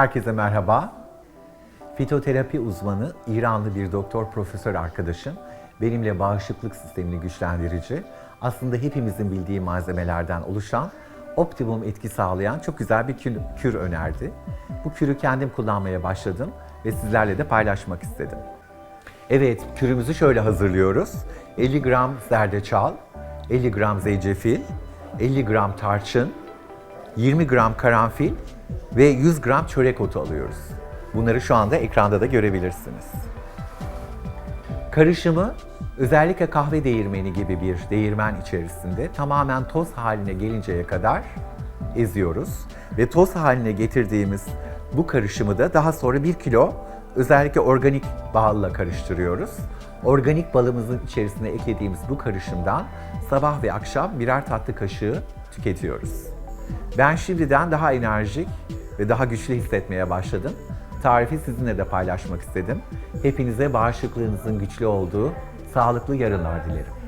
Herkese merhaba. Fitoterapi uzmanı, İranlı bir doktor profesör arkadaşım benimle bağışıklık sistemini güçlendirici, aslında hepimizin bildiği malzemelerden oluşan, optimum etki sağlayan çok güzel bir kür, kür önerdi. Bu kürü kendim kullanmaya başladım ve sizlerle de paylaşmak istedim. Evet, kürümüzü şöyle hazırlıyoruz. 50 gram zerdeçal, 50 gram zencefil, 50 gram tarçın, 20 gram karanfil ve 100 gram çörek otu alıyoruz. Bunları şu anda ekranda da görebilirsiniz. Karışımı özellikle kahve değirmeni gibi bir değirmen içerisinde tamamen toz haline gelinceye kadar eziyoruz. Ve toz haline getirdiğimiz bu karışımı da daha sonra 1 kilo özellikle organik balla karıştırıyoruz. Organik balımızın içerisine eklediğimiz bu karışımdan sabah ve akşam birer tatlı kaşığı tüketiyoruz. Ben şimdiden daha enerjik ve daha güçlü hissetmeye başladım. Tarifi sizinle de paylaşmak istedim. Hepinize bağışıklığınızın güçlü olduğu sağlıklı yarınlar dilerim.